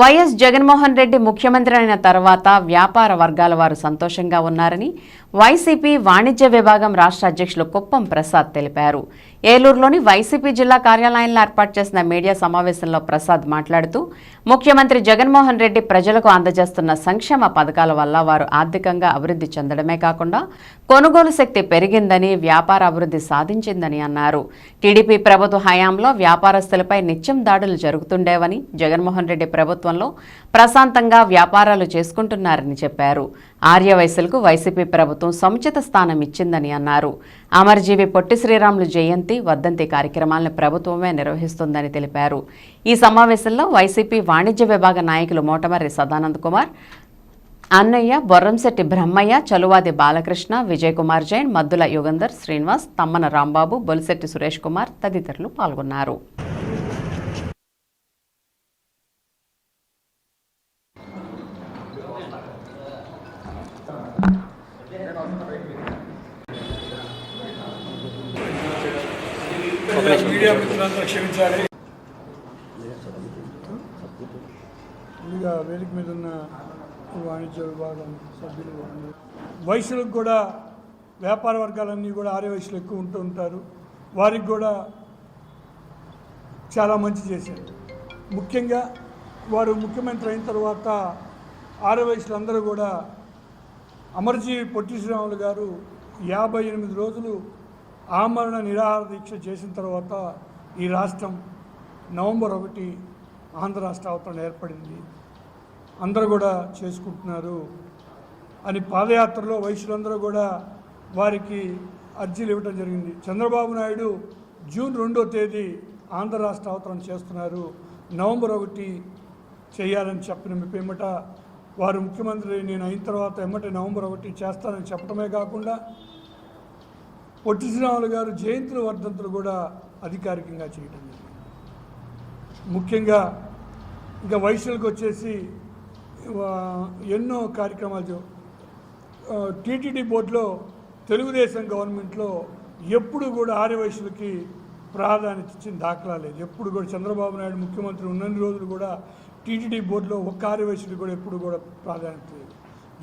YS Jaganmohan Reddy ముఖ్యమంత్రి అయిన తర్వాత వ్యాపార వర్గాల వారు సంతోషంగా ఉన్నారని వైసీపీ వాణిజ్య విభాగం రాష్ట్ర అధ్యక్షులు కుప్పం ప్రసాద్ తెలిపారు. ఏలూరులోని వైసీపీ జిల్లా కార్యాలయంలో ఏర్పాటు చేసిన మీడియా సమావేశంలో ప్రసాద్ మాట్లాడుతూ ముఖ్యమంత్రి జగన్మోహన్ రెడ్డి ప్రజలకు అందజేస్తున్న సంక్షేమ పథకాల వల్ల వారు ఆర్థికంగా అభివృద్ధి చెందడమే కాకుండా కొనుగోలు శక్తి పెరిగిందని వ్యాపార అభివృద్ధి సాధించిందని అన్నారు. టీడీపీ ప్రభుత్వ హయాంలో వ్యాపారస్తులపై నిత్యం దాడులు జరుగుతుండేవని జగన్మోహన్ రెడ్డి ప్రభుత్వం ప్రభుత్వంలో ప్రశాంతంగా వ్యాపారాలు చేసుకుంటున్నారని చెప్పారు. ఆర్యవైశ్యులకు వైసీపీ ప్రభుత్వం సముచిత స్థానం ఇచ్చిందని అన్నారు. అమరజీవి పొట్టి శ్రీరాములు జయంతి వర్ధంతి కార్యక్రమాలను ప్రభుత్వమే నిర్వహిస్తుందని తెలిపారు. ఈ సమావేశంలో వైసీపీ వాణిజ్య విభాగ నాయకులు మోటమర్రి సదానంద్ కుమార్ అన్నయ్య బొర్రంశెట్టి బ్రహ్మయ్య చలువాది బాలకృష్ణ విజయ్ కుమార్ జైన్ మద్దుల యుగంధర్ శ్రీనివాస్ తమ్మన రాంబాబు బొలిశెట్టి సురేష్ కుమార్ తదితరులు పాల్గొన్నారు. మీడియా మిత్రులందరూ క్షమించాలి. ముందుగా వేదిక మీద ఉన్న వాణిజ్య విభాగం సభ్యులు. వయసులకు కూడా వ్యాపార వర్గాలన్నీ కూడా ఆరే వయసులు ఎక్కువ ఉంటూ ఉంటారు. వారికి కూడా చాలా మంచి చేశారు. ముఖ్యంగా వారు ముఖ్యమంత్రి అయిన తర్వాత ఆరు వయసులు అందరూ కూడా అమరజీవి పొట్టి శ్రీరాములు గారు యాభై ఎనిమిది రోజులు ఆమరణ నిరాహార దీక్ష చేసిన తర్వాత ఈ రాష్ట్రం నవంబర్ ఒకటి ఆంధ్ర రాష్ట్ర అవతరణ ఏర్పడింది. అందరూ కూడా చేసుకుంటున్నారు అని పాదయాత్రలో వయసులందరూ కూడా వారికి అర్జీలు ఇవ్వడం జరిగింది. చంద్రబాబు నాయుడు జూన్ రెండో తేదీ ఆంధ్ర రాష్ట్ర అవతరణ చేస్తున్నారు. నవంబర్ ఒకటి చేయాలని చెప్పిన పిమ్మట వారు ముఖ్యమంత్రి నేను అయిన తర్వాత ఎమ్మటే నవంబర్ ఒకటి చేస్తానని చెప్పడమే కాకుండా పొట్టి శ్రీరాములు గారు జయంతుల వర్ధంతులు కూడా అధికారికంగా చేయటం ముఖ్యంగా ఇంకా వయసులకు వచ్చేసి ఎన్నో కార్యక్రమాలు టీటీడీ బోర్డులో తెలుగుదేశం గవర్నమెంట్లో ఎప్పుడు కూడా ఆర్య వయసులకి ప్రాధాన్యత ఇచ్చిన దాఖలా లేదు. ఎప్పుడు కూడా చంద్రబాబు నాయుడు ముఖ్యమంత్రి ఉన్నన్ని రోజులు కూడా టీటీడీ బోర్డులో ఒక్క ఆర్య వయసులకు కూడా ఎప్పుడు కూడా ప్రాధాన్యత లేదు.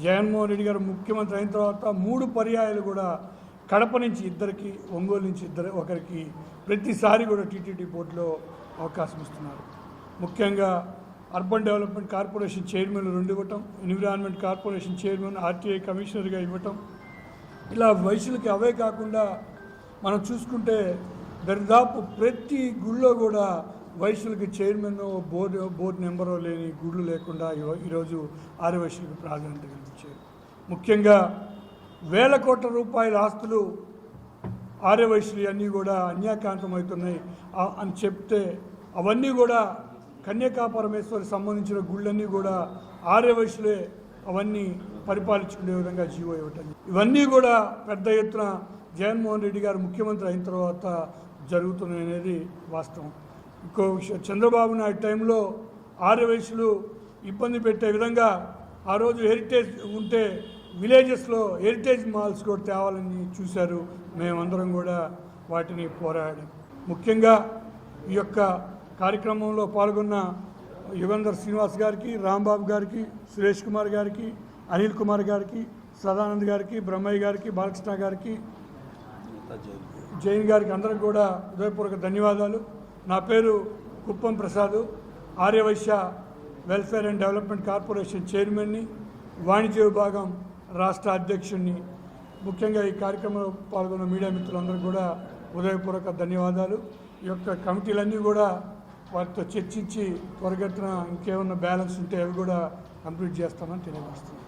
జగన్మోహన్ రెడ్డి గారు ముఖ్యమంత్రి అయిన తర్వాత మూడు పర్యాయాలు కూడా కడప నుంచి ఇద్దరికి ఒంగోలు నుంచి ఇద్దరు ఒకరికి ప్రతిసారి కూడా టీటీడీ బోర్డులో అవకాశం ఇస్తున్నారు. ముఖ్యంగా అర్బన్ డెవలప్మెంట్ కార్పొరేషన్ చైర్మన్ రెండు ఇవ్వటం ఎన్విరాన్మెంట్ కార్పొరేషన్ చైర్మన్ ఆర్టీఐ కమిషనర్గా ఇవ్వటం. ఇలా వయసులకి అవే కాకుండా మనం చూసుకుంటే దరిదాపు ప్రతి గుళ్ళో కూడా వయసులకి చైర్మన్ బోర్డు బోర్డు మెంబరో లేని గుళ్ళు లేకుండా ఈరోజు ఆరు వయసులకు ప్రాధాన్యత కల్పించారు ముఖ్యంగా వేల కోట్ల రూపాయల ఆస్తులు ఆర్యవైశ్యులు అన్నీ కూడా అన్యాకాంతమవుతున్నాయి అని చెప్తే అవన్నీ కూడా కన్యకాపరమేశ్వరికి సంబంధించిన గుళ్ళన్నీ కూడా ఆర్యవైశ్యులే అవన్నీ పరిపాలించుకునే విధంగా జీవో ఇవ్వటం. ఇవన్నీ కూడా పెద్ద ఎత్తున జగన్మోహన్ రెడ్డి గారు ముఖ్యమంత్రి అయిన తర్వాత జరుగుతున్నాయి అనేది వాస్తవం. ఇంకో విషయం చంద్రబాబు నాయుడు టైంలో ఆర్యవైశ్యులు ఇబ్బంది పెట్టే విధంగా ఆ రోజు హెరిటేజ్ ఉంటే విలేజెస్లో హెరిటేజ్ మాల్స్ కూడా తేవాలని చూశారు. మేమందరం కూడా వాటిని పోరాడాం. ముఖ్యంగా ఈ యొక్క కార్యక్రమంలో పాల్గొన్న యుగంధర్ శ్రీనివాస్ గారికి రాంబాబు గారికి సురేష్ కుమార్ గారికి అనిల్ కుమార్ గారికి సదానంద్ గారికి బ్రహ్మయ్య గారికి బాలకృష్ణ గారికి జైన్ గారికి అందరికి కూడా హృదయపూర్వక ధన్యవాదాలు. నా పేరు Kuppam Prasad. Aryavysya welfare and development corporation చైర్మన్ని వాణిజ్య విభాగం రాష్ట్ర అధ్యక్షుడిని ముఖ్యంగా ఈ కార్యక్రమంలో పాల్గొన్న మీడియా మిత్రులందరూ కూడా హృదయపూర్వక ధన్యవాదాలు. ఈ యొక్క కమిటీలన్నీ కూడా వారితో చర్చించి త్వరగతిన ఇంకేమన్నా బ్యాలెన్స్ ఉంటే అవి కూడా కంప్లీట్ చేస్తామని తెలియజేస్తున్నాను